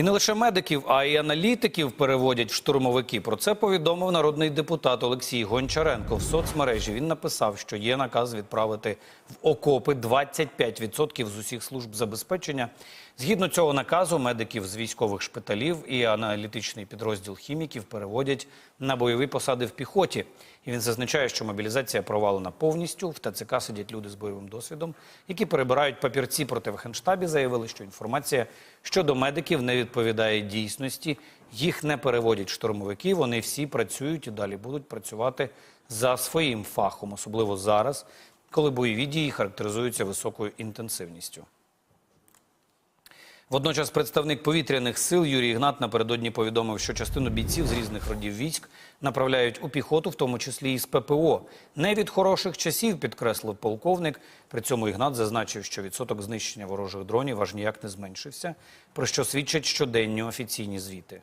І не лише медиків, а й аналітиків переводять в штурмовики. Про це повідомив народний депутат Олексій Гончаренко в соцмережі. Він написав, що є наказ відправити в окопи 25% з усіх служб забезпечення. Згідно цього наказу, медиків з військових шпиталів і аналітичний підрозділ хіміків переводять на бойові посади в піхоті. І він зазначає, що мобілізація провалена повністю. В ТЦК сидять люди з бойовим досвідом, які перебирають папірці проти в Генштабі. Заявили, що інформація щодо медиків не відповідає дійсності. Їх не переводять штурмовики. Вони всі працюють і далі будуть працювати за своїм фахом, особливо зараз, коли бойові дії характеризуються високою інтенсивністю. Водночас представник повітряних сил Юрій Ігнат напередодні повідомив, що частину бійців з різних родів військ направляють у піхоту, в тому числі і з ППО. Не від хороших часів, підкреслив полковник. При цьому Ігнат зазначив, що відсоток знищення ворожих дронів аж ніяк не зменшився, про що свідчать щоденні офіційні звіти.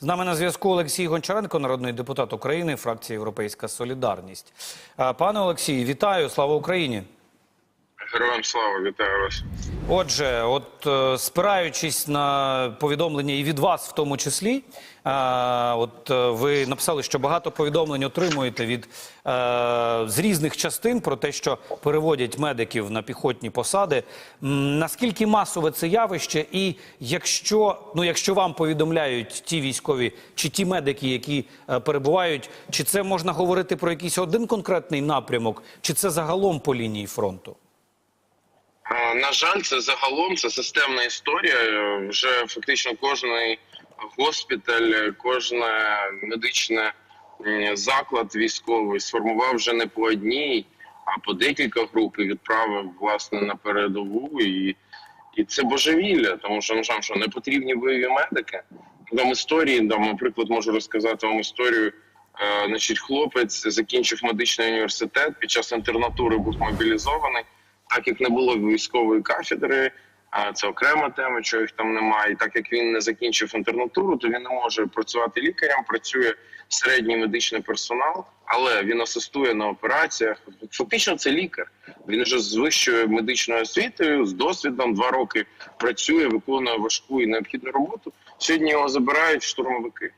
З нами на зв'язку Олексій Гончаренко, народний депутат України, фракція Європейська Солідарність. Пане Олексію, вітаю! Слава Україні! Героям слава, вітаю вас. Отже, от е, спираючись на повідомлення і від вас, в тому числі, е, от е, ви написали, що багато повідомлень отримуєте від з різних частин про те, що переводять медиків на піхотні посади. Наскільки масове це явище, і якщо ну якщо вам повідомляють ті військові чи ті медики, які перебувають, чи це можна говорити про якийсь один конкретний напрямок, чи це загалом по лінії фронту? А, На жаль, це загалом це системна історія. Е, Вже фактично кожен госпіталь, кожна медична м, заклад військовий сформував вже не по одній, а по декілька груп і відправив власне на передову. І, і це божевілля, тому що що, що не потрібні бойові медики. Там історії, там, наприклад, можу розказати вам історію. Е, Значить, хлопець закінчив медичний університет під час інтернатури був мобілізований. Так як не було військової кафедри, а це окрема тема, чого їх там немає. І так як він не закінчив інтернатуру, то він не може працювати лікарем. Працює середній медичний персонал, але він асистує на операціях. Фактично, це лікар. Він вже з вищою медичною освітою, з досвідом два роки працює, виконує важку і необхідну роботу. Сьогодні його забирають штурмовики.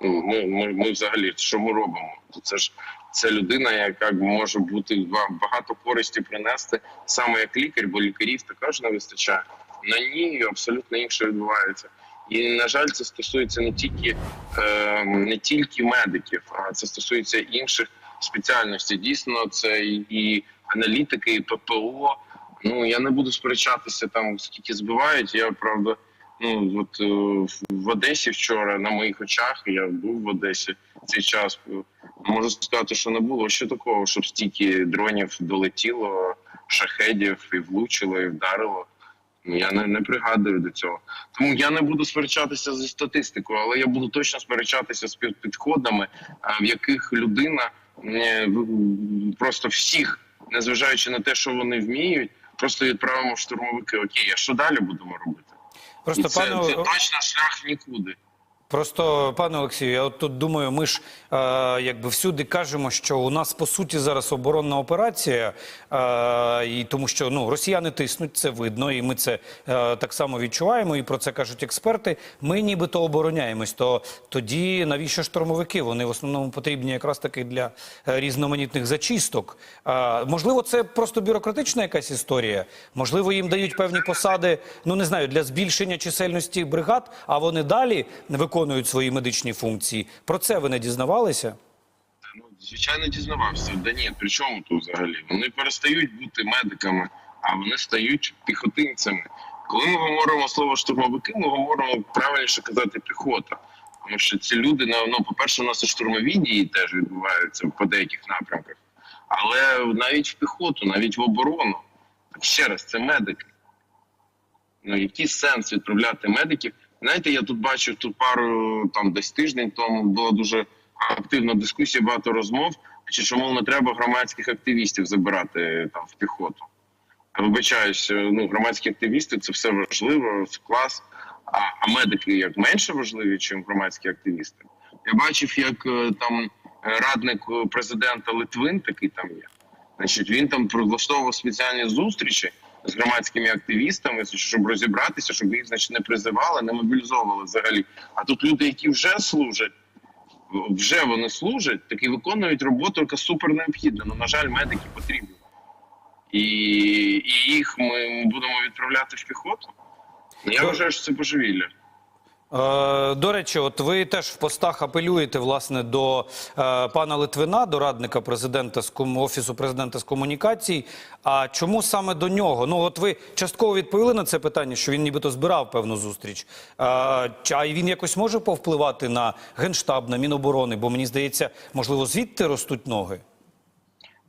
Ну, ми, ми, ми взагалі що ми робимо? Це ж це людина, яка може бути вам багато користі принести саме як лікар, бо лікарів також не вистачає. На ній абсолютно інше відбувається. І на жаль, це стосується не тільки е, не тільки медиків, а це стосується інших спеціальностей. Дійсно, це і, аналітики, і ППО. Ну я не буду сперечатися там, скільки збивають. Я правда. Ну от е, в Одесі вчора на моїх очах я був в Одесі цей час. Можу сказати, що не було ще такого, щоб стільки дронів долетіло, шахедів і влучило, і вдарило. Ну, Я не, не пригадую до цього. Тому я не буду сперечатися зі статистикою, але я буду точно сперечатися з під- підходами, а, в яких людина е, просто всіх, незважаючи на те, що вони вміють, просто відправимо в штурмовики. Окей, а що далі будемо робити? Просто І це, пане це точно шлях нікуди. Просто, пане Олексію, я от тут думаю, ми ж е, якби всюди кажемо, що у нас по суті зараз оборонна операція, е, і тому що ну росіяни тиснуть, це видно, і ми це е, так само відчуваємо. І про це кажуть експерти. Ми нібито обороняємось. То тоді навіщо штурмовики? Вони в основному потрібні якраз таки для е, різноманітних зачисток. Е, можливо, це просто бюрократична якась історія. Можливо, їм дають певні посади, ну не знаю, для збільшення чисельності бригад, а вони далі виконують свої медичні функції. Про це ви не дізнавалися? Ну, звичайно, дізнавався. Да ні, при чому тут взагалі? Вони перестають бути медиками, а вони стають піхотинцями. Коли ми говоримо слово штурмовики, ми говоримо правильніше казати піхота. Тому що ці люди, ну, по-перше, у нас і штурмові дії теж відбуваються по деяких напрямках. Але навіть в піхоту, навіть в оборону. Ще раз, це медики. Ну, який сенс відправляти медиків? Знаєте, я тут бачив тут пару там десь тиждень тому була дуже активна дискусія, багато розмов. Чи мов не треба громадських активістів забирати там в піхоту? Я Вибачаюсь, ну громадські активісти це все важливо, це клас. А, а медики як менше важливі, ніж громадські активісти. Я бачив, як е, там е, радник е, президента Литвин такий там є. Значить, він там влаштовував спеціальні зустрічі з громадськими активістами, щоб розібратися, щоб їх значить не призивали, не мобілізовували взагалі. А тут люди, які вже служать, вже вони служать, так і виконують роботу, яка супер необхідна. Ну, на жаль, медики потрібні. І, і їх ми будемо відправляти в піхоту. Ну, Я вважаю, що це божевілля. Е, До речі, от ви теж в постах апелюєте власне до е, пана Литвина, до радника президента з ком- офісу президента з комунікацій. А чому саме до нього? Ну от ви частково відповіли на це питання, що він нібито збирав певну зустріч. Е, А він якось може повпливати на генштаб, на міноборони? Бо мені здається, можливо, звідти ростуть ноги.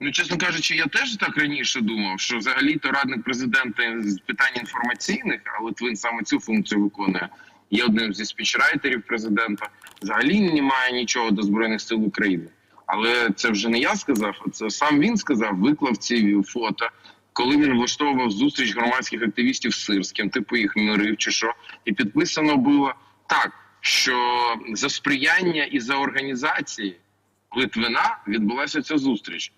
Ну, чесно кажучи, я теж так раніше думав, що взагалі-то радник президента з питань інформаційних, а Литвин саме цю функцію виконує, є одним зі спічрайтерів президента. Взагалі немає нічого до збройних сил України. Але це вже не я сказав, а це сам він сказав, виклав ці фото, коли він влаштовував зустріч громадських активістів з Сирським, типу їх мирив чи що, і підписано було так, що за сприяння і за організації Литвина відбулася ця зустріч.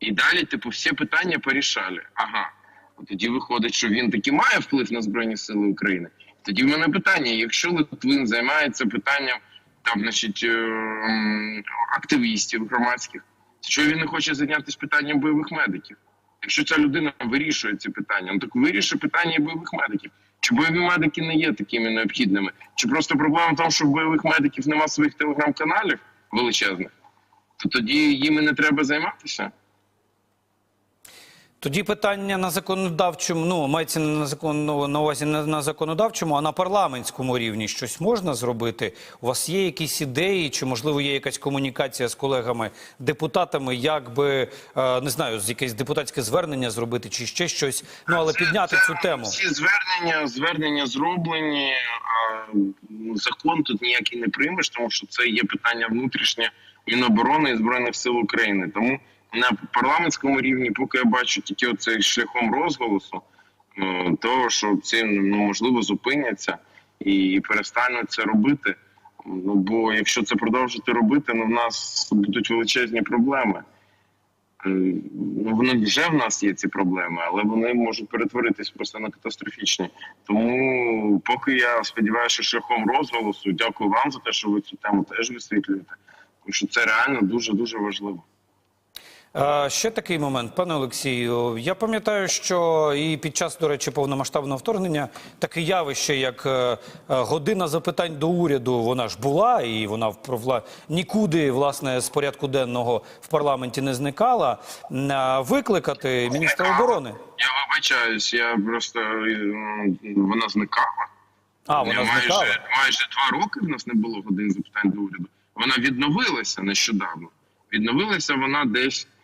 І далі, типу, всі питання порішали. Ага, тоді виходить, що він таки має вплив на Збройні Сили України. Тоді в мене питання: якщо Литвин займається питанням там, значить, е, активістів громадських, то чого він не хоче зайнятися питанням бойових медиків? Якщо ця людина вирішує ці питання, ну так вирішує питання бойових медиків. Чи бойові медики не є такими необхідними? Чи просто проблема в тому, що в бойових медиків немає своїх телеграм-каналів величезних, то тоді їм і не треба займатися? Тоді питання на законодавчому, ну мається на закон ну, на увазі не на законодавчому, а на парламентському рівні щось можна зробити. У вас є якісь ідеї, чи можливо є якась комунікація з колегами депутатами, як би е, не знаю, з якесь депутатське звернення зробити, чи ще щось. Ну але Це- підняти це цю тему. Всі звернення, звернення зроблені. А закон тут ніякий не приймеш, тому що це є питання внутрішнє Міноборони і Збройних сил України. Тому на парламентському рівні, поки я бачу тільки оцей шляхом розголосу, е, того що ці ну можливо зупиняться і перестануть це робити. Ну бо якщо це продовжити робити, ну в нас будуть величезні проблеми. Е, Ну, вони вже в нас є ці проблеми, але вони можуть перетворитись просто на катастрофічні. Тому, поки я сподіваюся, що шляхом розголосу, дякую вам за те, що ви цю тему теж висвітлюєте. Тому що це реально дуже дуже важливо. Е, Ще такий момент, пане Олексію. Я пам'ятаю, що і під час, до речі, повномасштабного вторгнення таке явище, як е, е, година запитань до уряду, вона ж була, і вона впровла нікуди власне з порядку денного в парламенті не зникала. Е, Викликати міністра оборони. Я вибачаюсь, я просто вона зникала. А вона майже, зникала. майже два роки в нас не було годин запитань до уряду. Вона відновилася нещодавно. Відновилася вона десь е,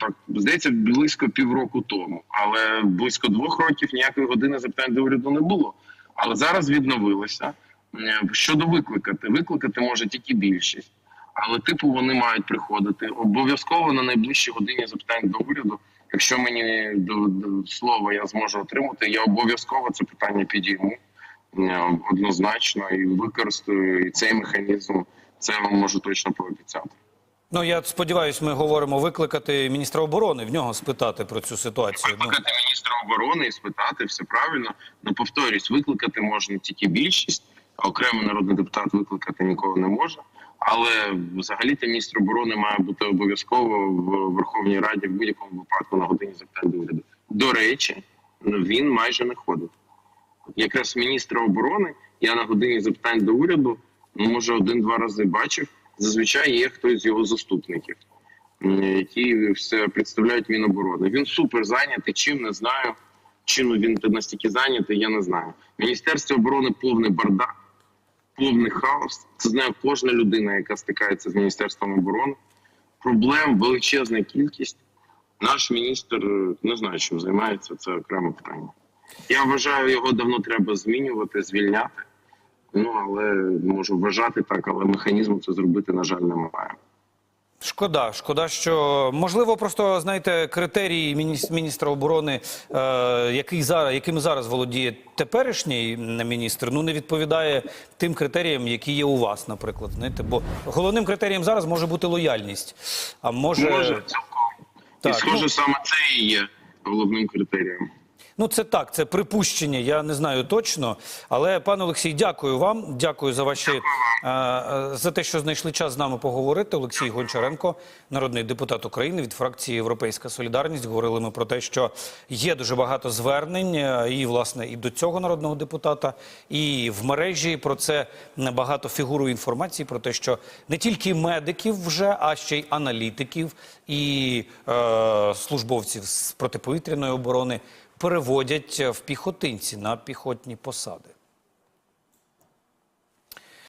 так здається близько півроку тому, але близько двох років ніякої години запитань до уряду не було. Але зараз відновилася. Е, Щодо викликати, викликати може тільки більшість, але типу вони мають приходити обов'язково на найближчі годині запитань до уряду. Якщо мені до, до слова я зможу отримати, я обов'язково це питання підійму е, однозначно і використаю і цей механізм. Це вам можу точно пообіцяти. Ну я сподіваюся, ми говоримо викликати міністра оборони, в нього спитати про цю ситуацію. Ну, Викликати міністра оборони і спитати все правильно. Ну повторюсь, викликати можна тільки більшість, а окремий народний депутат викликати нікого не може. Але взагалі то міністр оборони має бути обов'язково в Верховній Раді в будь-якому випадку на годині запитань до уряду. До речі, ну, він майже не ходить. Якраз міністра оборони я на годині запитань до уряду, ну може один-два рази бачив. Зазвичай є хтось з його заступників, які все представляють Міноборони. Він супер зайнятий. Чим не знаю. Чим він настільки зайнятий, я не знаю. Міністерство оборони повний бардак, повний хаос. Це знає кожна людина, яка стикається з міністерством оборони. Проблем величезна кількість. Наш міністр е, не знаю, чим займається. Це окреме питання. Я вважаю, його давно треба змінювати, звільняти. Ну але можу вважати так, але механізму це зробити, на жаль, немає. Шкода, шкода, що можливо, просто знаєте, критерії міністра оборони, е, який зараз, яким зараз володіє теперішній міністр, ну не відповідає тим критеріям, які є у вас, наприклад. Знаєте, бо головним критерієм зараз може бути лояльність. А може, Може, цілком. Так, і схоже, ну- саме це і є головним критерієм. Ну, це так, це припущення, я не знаю точно. Але, пане Олексій, дякую вам. Дякую за ваші е, е, за те, що знайшли час з нами поговорити. Олексій Гончаренко, народний депутат України від фракції Європейська Солідарність. Говорили ми про те, що є дуже багато звернень, е, і власне і до цього народного депутата, і в мережі про це багато фігурує інформації про те, що не тільки медиків вже, а ще й аналітиків і е, службовців з протиповітряної оборони переводять в піхотинці на піхотні посади.